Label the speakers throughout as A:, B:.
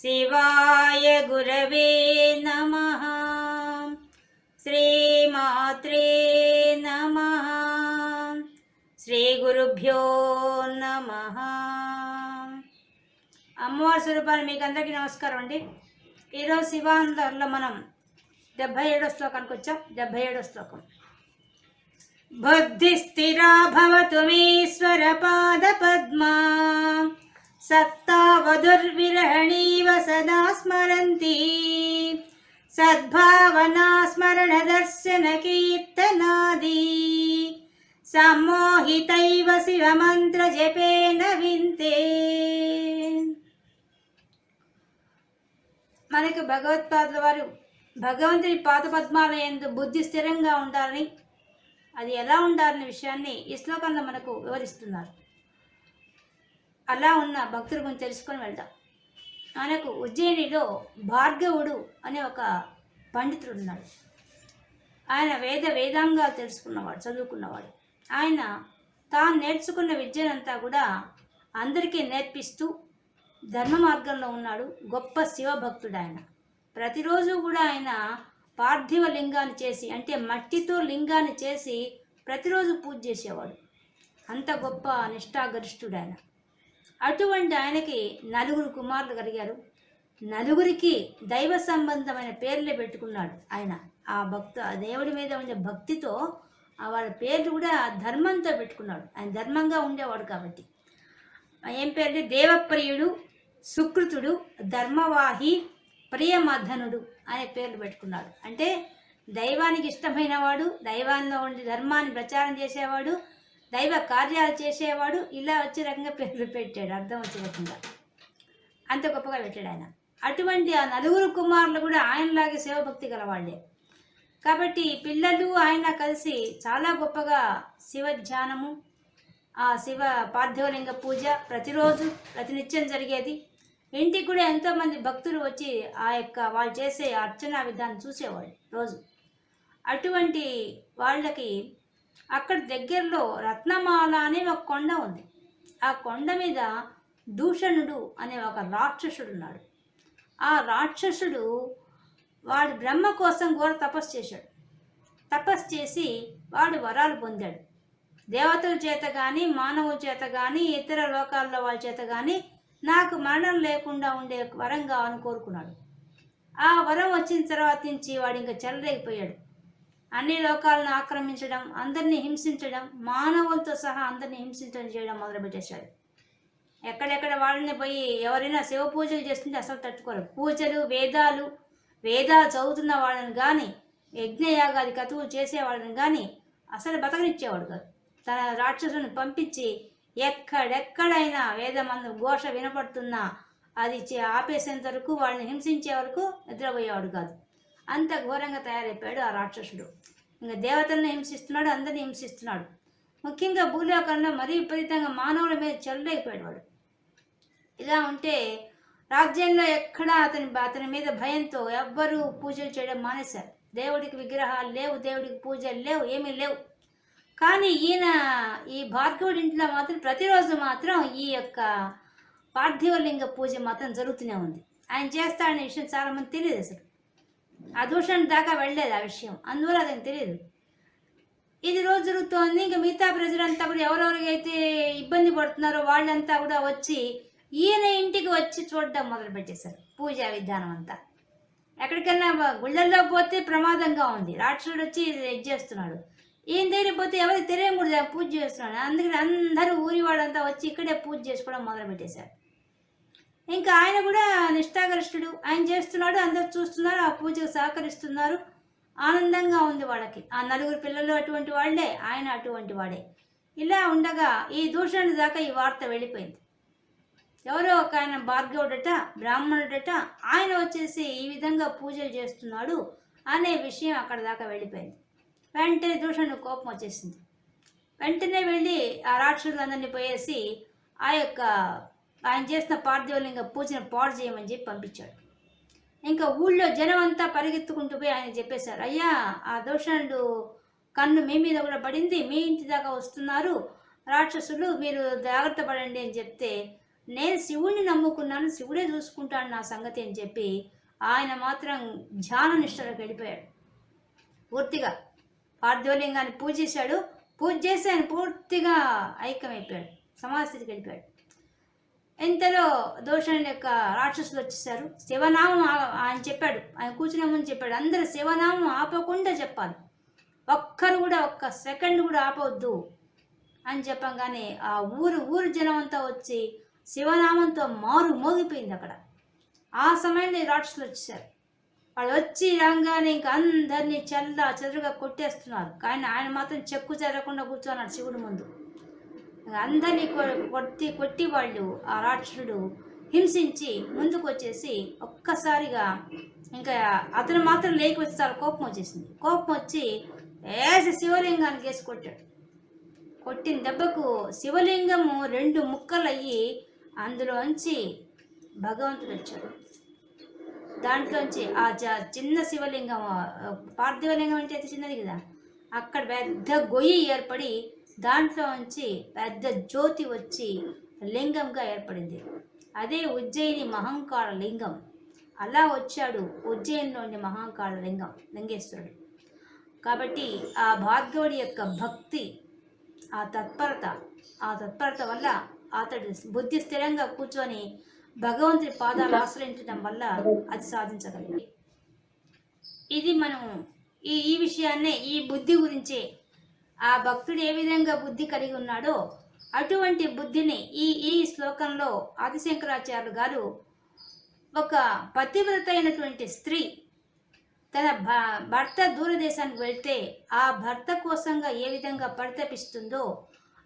A: శివాయ గురవే నమ. శ్రీమాత్రే నమ. శ్రీ గురుభ్యో నమ. అమ్మవారి స్వరూపాన్ని మీకు అందరికీ నమస్కారం అండి. ఈరోజు శివాంతర్లో మనం డెబ్భై ఏడో శ్లోకానికి వచ్చాం. డెబ్భై ఏడో శ్లోకం. బుద్ధి స్థిరా భవతు మీశ్వర పాద పద్మా. సత్తా వధుర్విరహణీవ సదా స్మరంతి సద్భావనా స్మరణ దర్శన కీర్తనాది సమ్మోహితైవ శివమంత్ర జపేన వింతే మనకు భగవత్పాదుల వారు భగవంతుని పాదపద్మాల యందు బుద్ధి స్థిరంగా ఉండాలని అది ఎలా ఉండాలనే విషయాన్ని ఈ శ్లోకంలో మనకు వివరిస్తున్నారు. అలా ఉన్న భక్తుల గురించి తెలుసుకొని వెళ్దాం. ఆయనకు ఉజ్జయినిలో భార్గవుడు అనే ఒక పండితుడు ఉన్నాడు ఆయన వేద వేదాంగాలు తెలుసుకున్నవాడు చదువుకున్నవాడు. ఆయన తాను నేర్చుకున్న విద్యనంతా కూడా అందరికీ నేర్పిస్తూ ధర్మ మార్గంలో ఉన్నాడు గొప్ప శివభక్తుడు ఆయన ప్రతిరోజు కూడా ఆయన పార్థివ లింగాన్ని చేసి అంటే మట్టితో లింగాన్ని చేసి ప్రతిరోజు పూజ చేసేవాడు. అంత గొప్ప నిష్ఠాగరిష్ఠుడు ఆయన అటువంటి ఆయనకి నలుగురు కుమారులు కలిగారు. నలుగురికి దైవ సంబంధమైన పేర్లే పెట్టుకున్నాడు ఆయన. ఆ భక్తు ఆ దేవుడి మీద ఉండే భక్తితో వాళ్ళ పేర్లు కూడా ధర్మంతో పెట్టుకున్నాడు. ఆయన ధర్మంగా ఉండేవాడు కాబట్టి. ఏం పేరు దేవప్రియుడు సుకృతుడు ధర్మవాహి ప్రియమధనుడు అనే పేర్లు పెట్టుకున్నాడు. అంటే దైవానికి ఇష్టమైనవాడు దైవాన్ని దైవాల్లో ఉండి ధర్మాన్ని ప్రచారం చేసేవాడు దైవ కార్యాలు చేసేవాడు ఇలా వచ్చే రకంగా పేర్లు పెట్టాడు. అర్థం వచ్చే రకంగా అంత గొప్పగా పెట్టాడు ఆయన. అటువంటి ఆ నలుగురు కుమారులు కూడా ఆయనలాగే శివభక్తి గలవాళ్ళే. కాబట్టి పిల్లలు ఆయన కలిసి చాలా గొప్పగా శివ ధ్యానము ఆ శివ పార్థివలింగ పూజ ప్రతిరోజు ప్రతినిత్యం జరిగేది. ఇంటికి కూడా ఎంతోమంది భక్తులు వచ్చి ఆ యొక్క వాళ్ళు చేసే అర్చనా విధానం చూసేవాళ్ళు రోజు. అటువంటి వాళ్ళకి అక్కడ దగ్గరలో రత్నమాల అనే ఒక కొండ ఉంది. ఆ కొండ మీద దూషణుడు అనే ఒక రాక్షసుడు ఉన్నాడు. ఆ రాక్షసుడు వాడు బ్రహ్మ కోసం ఘోర తపస్సు చేశాడు. తపస్సు చేసి వాడు వరాలు పొందాడు. దేవతల చేత కానీ మానవుల చేత కానీ ఇతర లోకాల్లో వాళ్ళ చేత కానీ నాకు మరణం లేకుండా ఉండే వరం కావాలని కోరుకున్నాడు. ఆ వరం వచ్చిన తర్వాత నుంచి వాడు ఇంకా చెలరేగిపోయాడు. అన్ని లోకాలను ఆక్రమించడం అందరినీ హింసించడం మానవులతో సహా అందరినీ హింసించడం చేయడం మొదలుపెట్టేశాడు. ఎక్కడెక్కడ వాళ్ళని పోయి ఎవరైనా శివ పూజలు చేస్తుంటే అసలు తట్టుకోరు. పూజలు వేదాలు వేదాలు చదువుతున్న వాళ్ళని కానీ యజ్ఞయాగాది కతువులు చేసేవాళ్ళని కానీ అసలు బతకనిచ్చేవాడు కాదు. తన రాక్షసుని పంపించి ఎక్కడెక్కడైనా వేదమందు ఘోష వినపడుతున్నా అది ఆపేసేంత వరకు వాళ్ళని హింసించే వరకు నిద్రపోయేవాడు కాదు. అంత ఘోరంగా తయారైపోయాడు ఆ రాక్షసుడు. ఇంకా దేవతలను హింసిస్తున్నాడు అందరిని హింసిస్తున్నాడు. ముఖ్యంగా భూలోకంలో మరీ విపరీతంగా మానవుల మీద చెల్లైపోయాడు వాడు ఇలా ఉంటే రాజ్యంలో ఎక్కడా అతని అతని మీద భయంతో ఎవ్వరూ పూజలు చేయడం మానేశారు. దేవుడికి విగ్రహాలు లేవు దేవుడికి పూజలు లేవు ఏమీ లేవు. కానీ ఈయన ఈ భార్గవుడి ఇంట్లో మాత్రం ప్రతిరోజు మాత్రం ఈ యొక్క పార్థివలింగ పూజ మాత్రం జరుగుతూనే ఉంది. ఆయన చేస్తాడనే విషయం చాలామంది తెలియదు అసలు. ఆ దూషణ దాకా వెళ్ళలేదు ఆ విషయం. అందువల్ల అదేం తెలియదు ఇది రోజు జరుగుతోంది. ఇంకా మిగతా ప్రజలంతా కూడా ఎవరెవరికైతే ఇబ్బంది పడుతున్నారో వాళ్ళంతా కూడా వచ్చి ఈయన ఇంటికి వచ్చి చూడడం మొదలుపెట్టేశారు పూజా విధానం అంతా. ఎక్కడికైనా గుళ్ళల్లో పోతే ప్రమాదంగా ఉంది. రాక్షసుడు వచ్చి ఇది చేస్తున్నాడు. ఈయన దగ్గర పోతే ఎవరికి తెలియకూడదు పూజ చేస్తున్నాడు. అందుకని అందరూ ఊరి వాళ్ళంతా వచ్చి ఇక్కడే పూజ చేసుకోవడం మొదలుపెట్టేశారు ఇంకా ఆయన కూడా నిష్ఠాగరిష్ఠుడు. ఆయన చేస్తున్నాడు అందరు చూస్తున్నారు ఆ పూజకు సహకరిస్తున్నారు. ఆనందంగా ఉంది వాళ్ళకి. ఆ నలుగురు పిల్లలు అటువంటి వాళ్ళే ఆయన అటువంటి వాడే. ఇలా ఉండగా ఈ దూషణ దాకా ఈ వార్త వెళ్ళిపోయింది. ఎవరో ఒక ఆయన భార్గవుడట బ్రాహ్మణుడట ఆయన వచ్చేసి ఈ విధంగా పూజలు చేస్తున్నాడు అనే విషయం అక్కడ దాకా వెళ్ళిపోయింది. వెంటనే దూషణ కోపం వచ్చేసింది. వెంటనే వెళ్ళి ఆ రాక్షసులందరినీ పోయేసి ఆ యొక్క ఆయన చేసిన పార్థివలింగ పూజను పాడు చేయమని చెప్పి పంపించాడు. ఇంకా ఊళ్ళో జనం అంతా పరిగెత్తుకుంటూ పోయి ఆయన చెప్పేశారు అయ్యా ఆ దోషణుడు కన్ను మీ మీద కూడా పడింది మీ ఇంటి దాకా వస్తున్నారు రాక్షసులు మీరు జాగ్రత్త పడండి అని చెప్తే నేను శివుడిని నమ్ముకున్నాను శివుడే చూసుకుంటాడు నా సంగతి అని చెప్పి ఆయన మాత్రం ధ్యాన నిష్టలకు వెళ్ళిపోయాడు. పూర్తిగా పార్థివలింగాన్ని పూజించాడు పూజ చేసి ఆయన పూర్తిగా ఐక్యమైపోయాడు సమాధిస్థితికి వెళ్ళిపోయాడు. ఎంతలో దోషణుల యొక్క రాక్షసులు వచ్చేసారు శివనామం ఆయన చెప్పాడు. ఆయన కూర్చునే ముందు చెప్పాడు. అందరూ శివనామం ఆపకుండా చెప్పాలి. ఒక్కరు కూడా ఒక్క సెకండ్ కూడా ఆపవద్దు అని చెప్పంగానే ఆ ఊరు ఊరు జనం అంతా వచ్చి శివనామంతో మారు మోగిపోయింది అక్కడ. ఆ సమయంలో రాక్షసులు వచ్చేసారు వాళ్ళు వచ్చి రాగానే ఇంక అందరినీ చల్ల చెదురుగా కొట్టేస్తున్నారు. కానీ ఆయన మాత్రం చెక్కు చెరగకుండా కూర్చున్నాడు శివుడు ముందు. అందరినీ కొ- కొట్టి కొట్టి వాళ్ళు ఆ రాక్షసుడు హింసించి ముందుకు వచ్చేసి ఒక్కసారిగా ఇంకా అతను మాత్రం లేకి వచ్చి చాలా కోపం వచ్చేసింది. కోపం వచ్చి వేసి శివలింగానికి వేసి కొట్టాడు. కొట్టిన దెబ్బకు శివలింగము రెండు ముక్కలయ్యి అందులోంచి భగవంతుడు వచ్చాడు. దాంట్లోంచి ఆ జ- చిన్న శివలింగం పార్థివలింగం అంటే అయితే చిన్నది కదా? అక్కడ పెద్ద గొయ్యి ఏర్పడి దాంట్లో నుంచి పెద్ద జ్యోతి వచ్చి లింగంగా ఏర్పడింది. అదే ఉజ్జయిని మహంకాళ లింగం. అలా వచ్చాడు ఉజ్జయినిలోని మహాకాళ లింగం లింగేశ్వరుడు. కాబట్టి ఆ భార్గవుడి యొక్క భక్తి ఆ తత్పరత ఆ తత్పరత వల్ల అతడు బుద్ధి స్థిరంగా కూర్చొని భగవంతుడి పాదాలు ఆశ్రయించడం వల్ల అది సాధించగలిగింది. ఇది మనం ఈ ఈ విషయాన్నే ఈ బుద్ధి గురించే ఆ భక్తుడు ఏ విధంగా బుద్ధి కలిగి ఉన్నాడో అటువంటి బుద్ధిని ఈ ఈ శ్లోకంలో ఆదిశంకరాచార్యులు గారు ఒక పతివ్రత అయినటువంటి స్త్రీ తన భ- భర్త దూరదేశానికి వెళ్తే ఆ భర్త కోసంగా ఏ విధంగా పరితపిస్తుందో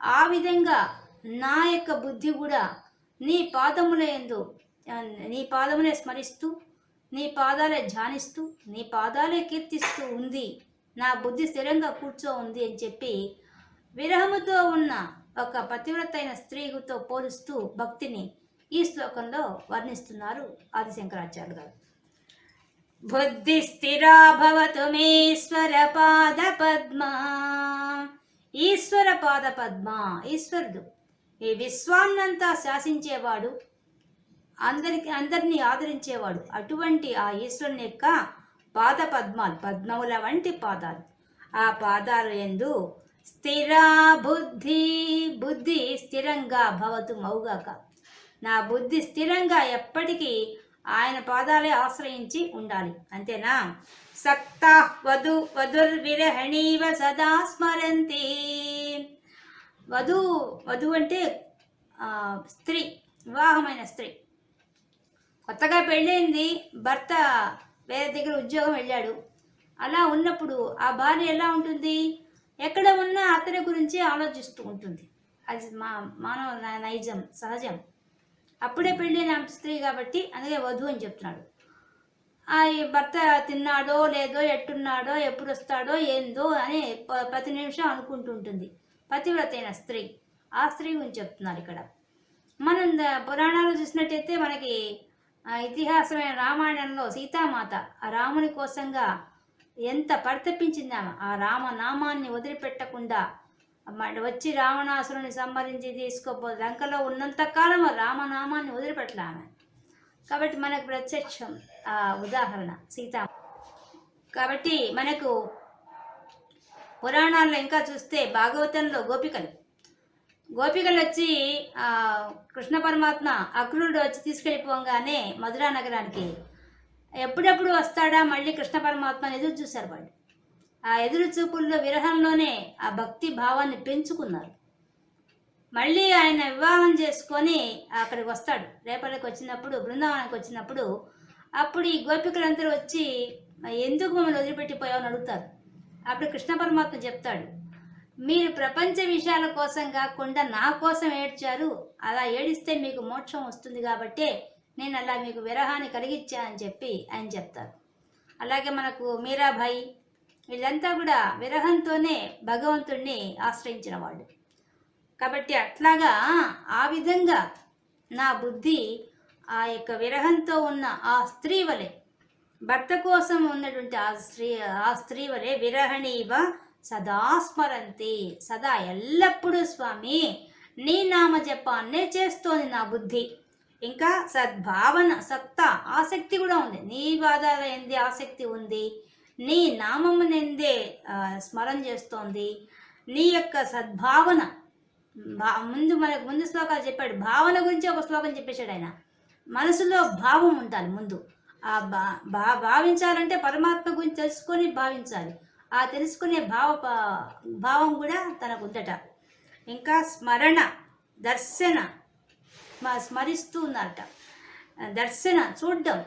A: ఆ విధంగా నా యొక్క బుద్ధి కూడా నీ పాదముల ఎందు నీ పాదములే స్మరిస్తూ నీ పాదాలే ధ్యానిస్తూ నీ పాదాలే కీర్తిస్తూ ఉంది. నా బుద్ధి స్థిరంగా కూర్చో ఉంది అని చెప్పి విరహముతో ఉన్న ఒక పతివ్రత అయిన స్త్రీతో పోలుస్తూ భక్తిని ఈ శ్లోకంలో వర్ణిస్తున్నారు ఆదిశంకరాచార్యులు గారు. బుద్ధి స్థిరా భవతు మేశ్వర పాద పద్మ. ఈశ్వర పాద పద్మ ఈశ్వరుడు. ఈ విశ్వాన్నంతా శాసించేవాడు అందరికి అందరినీ ఆదరించేవాడు. అటువంటి ఆ ఈశ్వరుని యొక్క పాద పద్మాలు పద్మముల వంటి పాదాలు. ఆ పాదాలు ఎందు స్థిరా బుద్ధి బుద్ధి స్థిరంగా భవతు మౌగాక. నా బుద్ధి స్థిరంగా ఎప్పటికీ ఆయన పాదాలే ఆశ్రయించి ఉండాలి. అంతేనా? సక్త వధు వధుర్విరహణీవ సదా స్మరంతి. వధు వధు అంటే స్త్రీ వివాహమైన స్త్రీ. కొత్తగా పెళ్ళైంది భర్త వేరే దగ్గర ఉద్యోగం వెళ్ళాడు. అలా ఉన్నప్పుడు ఆ భార్య ఎలా ఉంటుంది? ఎక్కడ ఉన్నా అతని గురించి ఆలోచిస్తూ ఉంటుంది. అది మా మానవ న- నైజం సహజం. అప్పుడే పెళ్ళైన స్త్రీ కాబట్టి అందుకే వధువు అని చెప్తున్నాడు. ఆ భర్త తిన్నాడో లేదో ఎట్టున్నాడో ఎప్పుడు వస్తాడో ఏందో అని ప- ప్రతి నిమిషం అనుకుంటుంటుంది పతివ్రత అయిన స్త్రీ ఆ స్త్రీ గురించి చెప్తున్నారు ఇక్కడ. మనం పురాణాలు చూసినట్టయితే మనకి ఇతిహాసమైన రామాయణంలో సీతామాత ఆ రాముని కోసంగా ఎంత పరితపించింది ఆ రామ నామాన్ని వదిలిపెట్టకుండా వచ్చి రావణాసురుని సంహరించి తీసుకోపో లంకలో ఉన్నంత కాలం రామనామాన్ని వదిలిపెట్టలేమె కాబట్టి మనకు ప్రత్యక్షం ఆ ఉదాహరణ సీత కాబట్టి మనకు పురాణాల్లో ఇంకా చూస్తే భాగవతంలో గోపికలు గోపికలు వచ్చి కృష్ణ పరమాత్మ అక్రూరుడు వచ్చి తీసుకెళ్ళిపోగానే మధురా నగరానికి ఎప్పుడెప్పుడు వస్తాడా మళ్ళీ కృష్ణ పరమాత్మ ఎదురు చూశారు వాళ్ళు. ఆ ఎదురు చూపుల్లో విరహంలోనే ఆ భక్తి భావాన్ని పెంచుకున్నారు. మళ్ళీ ఆయన వివాహం చేసుకొని అక్కడికి వస్తాడు. రేపటికి వచ్చినప్పుడు బృందావనానికి వచ్చినప్పుడు అప్పుడు ఈ గోపికలందరూ వచ్చి ఎందుకు మమ్మల్ని వదిలిపెట్టిపోయావని అడుగుతారు. అప్పుడు కృష్ణ పరమాత్మ చెప్తాడు. మీరు ప్రపంచ విషయాల కోసం కాకుండా నా కోసం ఏడ్చారు. అలా ఏడిస్తే మీకు మోక్షం వస్తుంది కాబట్టే నేను అలా మీకు విరహాన్ని కలిగించానని చెప్పి ఆయన చెప్తారు. అలాగే మనకు మీరాబాయి వీళ్ళంతా కూడా విరహంతోనే భగవంతుణ్ణి ఆశ్రయించిన వాళ్ళు. కాబట్టి అట్లాగా ఆ విధంగా నా బుద్ధి ఆ యొక్క విరహంతో ఉన్న ఆ స్త్రీ వలె భర్త కోసం ఉన్నటువంటి ఆ స్త్రీ ఆ స్త్రీ వలె విరహణీవ సదా స్మరంతి సదా ఎల్లప్పుడూ స్వామి. నీ నామ జపాన్నే చేస్తోంది నా బుద్ధి. ఇంకా సద్భావన సత్తా ఆసక్తి కూడా ఉంది. నీ బాధల ఎందే ఆసక్తి ఉంది? నీ నామము నిందే స్మరణ చేస్తోంది? నీ యొక్క సద్భావన భా- ముందు మనకు ముందు శ్లోకాలు చెప్పాడు. భావన గురించి ఒక శ్లోకం చెప్పేశాడు ఆయన. మనసులో భావం ఉండాలి ముందు. ఆ భా భా- భావించాలంటే పరమాత్మ గురించి తెలుసుకొని భావించాలి. ఆ తెలుసుకునే భావ భావం కూడా తనకు ఉందట ఇంకా స్మరణ దర్శన మా స్మరిస్తూ ఉన్నారట దర్శన చూడ్డం.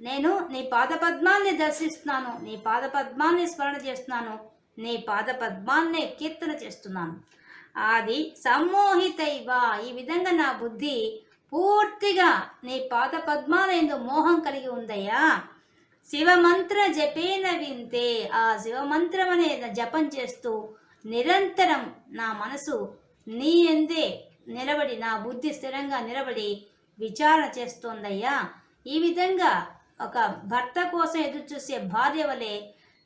A: నేను నీ పాదపద్మాన్ని దర్శిస్తున్నాను. నీ పాదపద్మాన్ని స్మరణ చేస్తున్నాను. నీ పాదపద్మాన్నే కీర్తన చేస్తున్నాను. అది సమ్మోహితైవా. ఈ విధంగా నా బుద్ధి పూర్తిగా నీ పాదపద్మాల ఎందు మోహం కలిగి ఉందయ్యా. శివమంత్ర జపేన వింతే ఆ శివమంత్రం అనే జపం చేస్తూ నిరంతరం నా మనసు నీ ఎందే నిలబడి నా బుద్ధి స్థిరంగా నిలబడి విచారణ చేస్తోందయ్యా. ఈ విధంగా ఒక భర్త కోసం ఎదురు చూసే భార్య వలె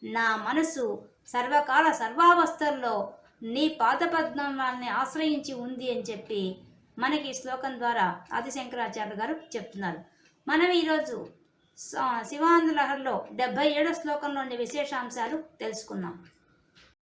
A: నా మనసు సర్వకాల సర్వావస్థల్లో నీ పాదపద్మాన్ని ఆశ్రయించి ఉంది అని చెప్పి మనకి ఈ శ్లోకం ద్వారా ఆదిశంకరాచార్య గారు చెప్తున్నారు. మనం ఈరోజు శివానంద లహర్లో డెబ్బై ఏడో శ్లోకంలోని విశేషాంశాలు తెలుసుకున్నాం